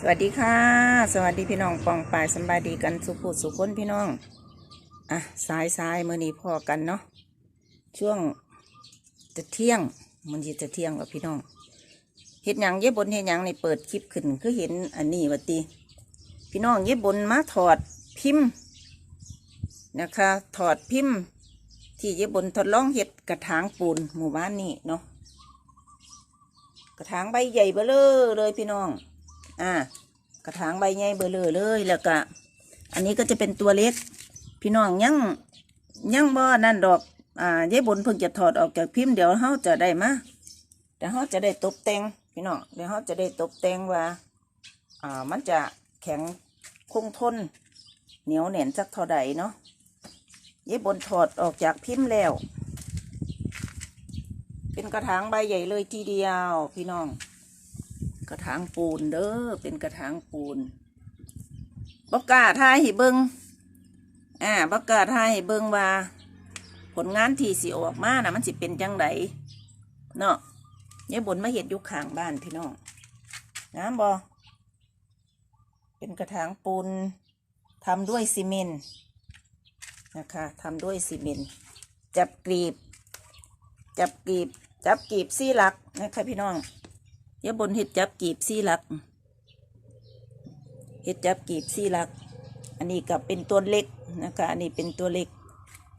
สวัสดีค่ะ สวัสดีพี่น้องปองปายสบายดีกันสุขุสุขคนพี่น้องอะสายสายมื่อนี้พอกันเนาะช่วงจะเที่ยงมันจะจะเที่ยงแล้วพี่น้องเห็ดหยังเย็บบนเห็ดหยังในเปิดคลิปขึ้นคือเห็นอันนี้วะตีพี่น้องเย็บบนมาถอดพิมพ์นะคะ ถอดพิมพ์ ที่เย็บบนทดลองเห็ดกระถางปูนหมู่บ้านนี่เนาะกระถางใบใหญ่เบ้อเลยพี่น้อง อ่ากระถางใบใหญ่เบอเลอเลยแล้วก็อันนี้ก็จะเป็นตัวเล็ก พี่น้องยังยังบ่นั่นดอกอ่ายายบนเพิ่งจะถอดออกจากพิมพ์เดี๋ยวเขาจะได้มาเดี๋ยวเขาจะได้ตกแต่งพี่น้องเดี๋ยวเขาจะได้ตกแต่งว่าอ่ามันจะแข็งคงทน เหนียวแน่นสักเท่าใดเนาะยายบนถอดออกจากพิมพ์แล้ว เป็นกระถางใบใหญ่เลยทีเดียวพี่น้อง ระถางปูนเด้อเป็นกระถางปูนบกล้าทายให้เบิงอ่าบกล้าทายให้เบิงว่า ผลงานที่สิออกมานะมันสิเป็นจังไดเนาะยายบนมาเห็ดยู่ข้างบ้านพี่น้องงามบอเป็นกระถางปูนทำด้วยซีเมนต์นะคะทำด้วยซีเมนต์จับกรีบ จับกรีบ จับกรีบซี่หลักนะคะพี่น้อง ยาบนเห็ดจับกีบซี่หลัก เห็ดจับกีบซี่หลัก อันนี้กับเป็นตัวเล็กนะคะ อันนี้เป็นตัวเล็ก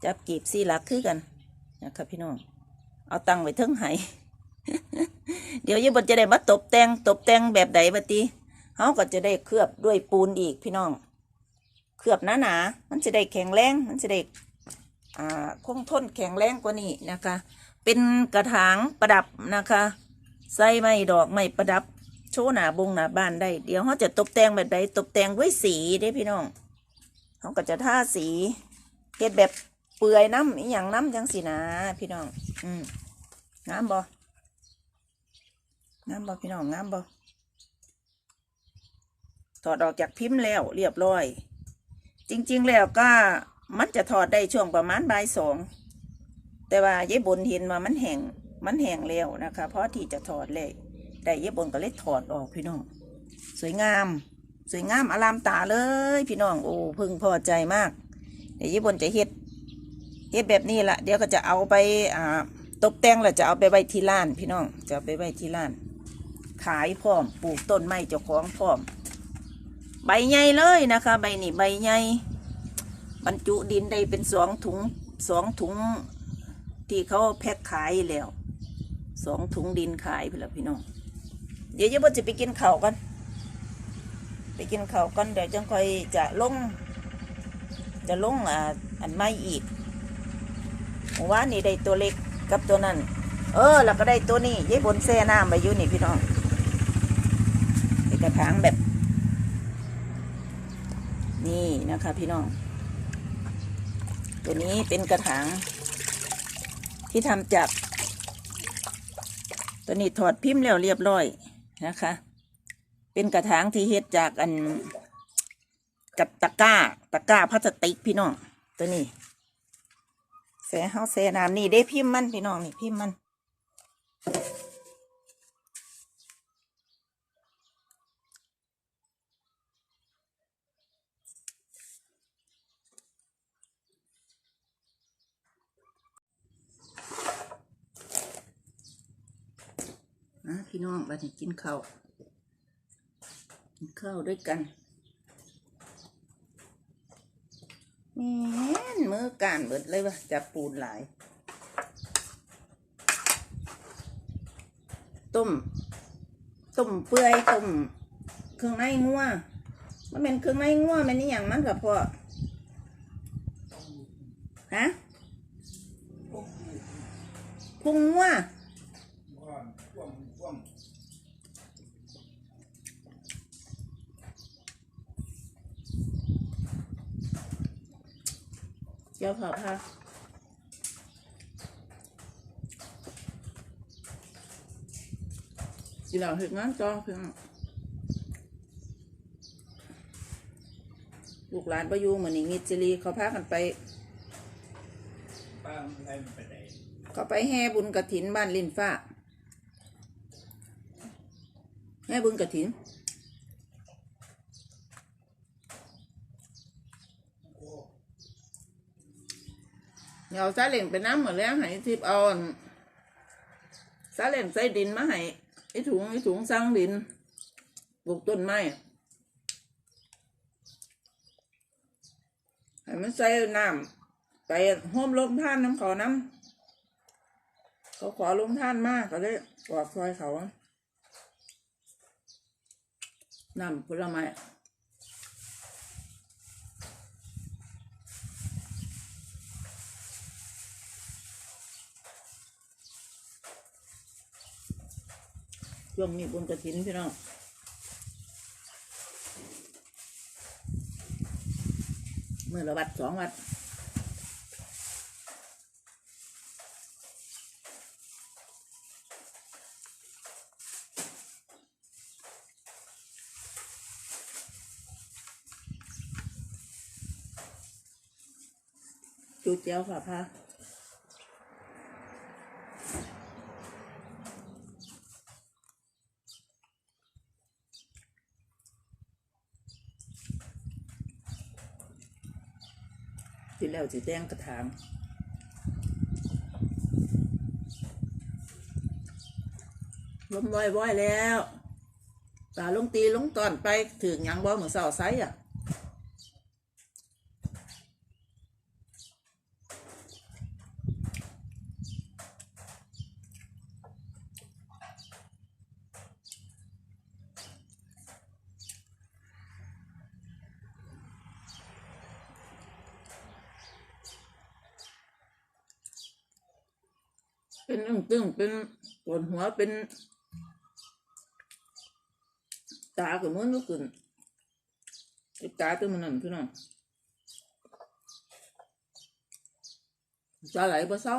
จับกีบซี่หลักคือกันนะคะพี่น้อง เอาตังไว้เทิงไหเดี๋ยวยาบนจะได้มาตบแต่งตบแต่งแบบใดบัดตีเขาก็จะได้เคลือบด้วยปูนอีกพี่น้อง เคลือบหนาหนาๆมันจะได้แข็งแรง มันจะได้คงทนแข็งแรงกว่านี้นะคะ เป็นกระถางประดับนะคะ ใส่ไม้ดอกไม้ประดับ โชว์หนาบงหนาบ้านได้ เดี๋ยวเขาจะตกแต่งแบบใดตกแต่งด้วยสีเด้พี่น้องเขาก็จะทาสีเฮ็ดแบบเปื่อยน้ำอหย่างน้ำจังสีนะพี่น้อง อืมงามบ่งามบ่พี่น้องงามบ่ถอดออกจากพิมพ์แล้วเรียบร้อย จริง ๆ แล้วก็มันจะถอดได้ช่วงประมาณบ่ายสอง แต่ว่ายายบนเห็นว่ามันแห้ง มันแห้งแล้วนะคะ เพราะที่จะถอดเลยแต่ยายบนก็เลยถอดออกพี่น้อง สวยงาม สวยงามอลามตาเลย พี่น้องโอ้พึงพอใจมากเดี๋ยวยายบนจะเฮ็ดเฮ็ดแบบนี้ละเดี๋ยวก็จะเอาไปอ่าตกแต่งแล้วจะเอาไปไว้ที่ร้าน พี่น้องจะเอาไปไว้ที่ร้าน ขายพร้อมปลูกต้นไม้เจ้าของพร้อม ใบใหญ่เลยนะคะ ใบนี่ใบใหญ่บรรจุดินได้เป็นสองถุงสองถุงที่เขาแพ็คขายแล้ว สองถุงดินขายไปแล้วพี่น้อง เดี๋ยวจะบ่จะไปกินข้าวกัน ไปกินข้าวกันเดี๋ยวจังค่อยจะลง จะลงอ่าอันไม่อีกเมื่อวานนี่ได้ตัวเล็กกับตัวนั้น เออแล้วก็ได้ตัวนี้ยายบนแซ่น้ำไปอยู่นี่พี่น้องกระถางแบบ นี่นะคะพี่น้อง ตัวนี้เป็นกระถางที่ทำจาก ตัวนี้ถอดพิมพ์แล้วเรียบร้อยนะคะ เป็นกระถางที่เฮ็ดจากอันกับตะกร้าตะกร้าพลาสติกพี่น้องตัวนี้แส่เฮาแส่น้ำนี่ได้พิมพ์มันพี่น้องนี่พิมพ์มัน พี่น้องบัดนี้กินข้าวกินข้าวด้วยกันแม่นมือการเบิดเลยวะจับปูนหลาย ต้ม ต้มเปื่อยต้มเครื่องในงัวมันเป็นเครื่องในงัวมันนี่อย่างมันกับพ่อฮะพุงงัว เดี๋ยวขอพักสิเราเห็นงานจองเพียงลูกหลานประยูเหมือนมิจิรีเขาพากันไปป้าไม่ได้มันไปไหนเขาไปแห่บุญกระถินบ้านลินฟ้าแห่บุญกระถิน เอาซาเล่งไปน้ำเหมดแล้วให้ทิพเอาอั่นซาเล่งใส่ดินมาให้ไอ้ถุงไอ้ถุงสั่งดินปลูกต้นไม้ให้มันใส่น้ำไปห้มลมท่านน้ำขาน้ำเขาขอลมท่านมากก็เลยกอดซอยเขาน้ำผลไม้ ช่วงนี้บุญกระถินพี่น้องเมื่อละวัดสองวัดจูเจียวค่ะพา ที่แล้วจะแจ้งกระถางลมว้อยๆแล้วตาลงตีลงตอนไปถึงยังบ่เหมือนเสาไซอะ เป็นอึ้งตึงเป็นปวดหัวเป็น ตาก็เหมือนลูกขึ้นตาตัวมันนั่นพี่น้องตาไหลบ่เศร้า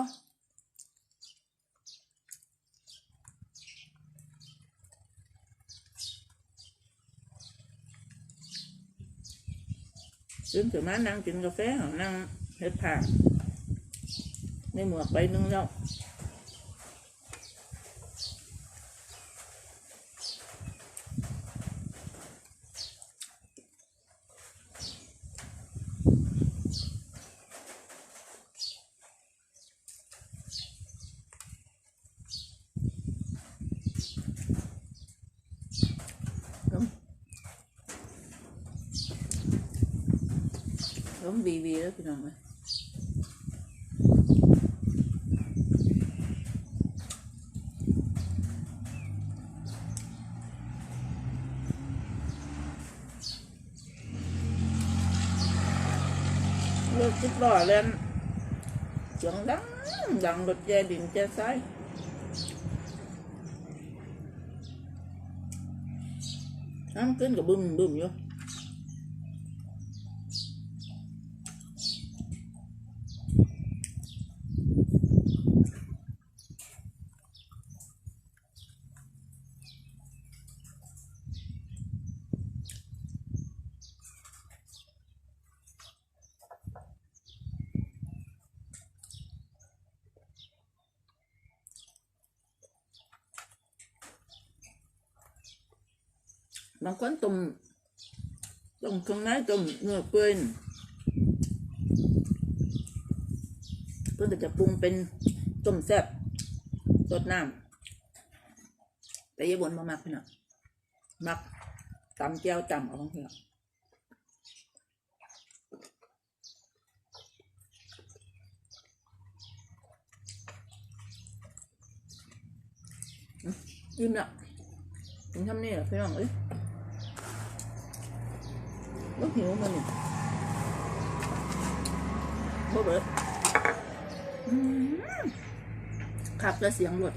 ตื่นขึ้นมานั่งกินกาแฟนั่งเฮ็ดผ้าในหมวกใบหนึงแล้ว มวีวีแล้วพี่น้องไหมรถสิบล้อเล่นเสียงดังดังรถแจดินแจซ้ายน้ำขึ้นกับบึ้มบึ้มอยู่ บางคนต้มต้มเครื่องในต้มเนื้อเปื่อยน่ะเพื่อจะปรุงเป็นต้มแซ่บรสน้ำแต่อยาบนมามักพี่น้องมักตำแก้วจำเอาของพี่น้องอืมอิ่มละกินทำนี่เหรอพี่น้องเอ้ย nó hiểu mà nè bố bớt khắp ra xiềng luôn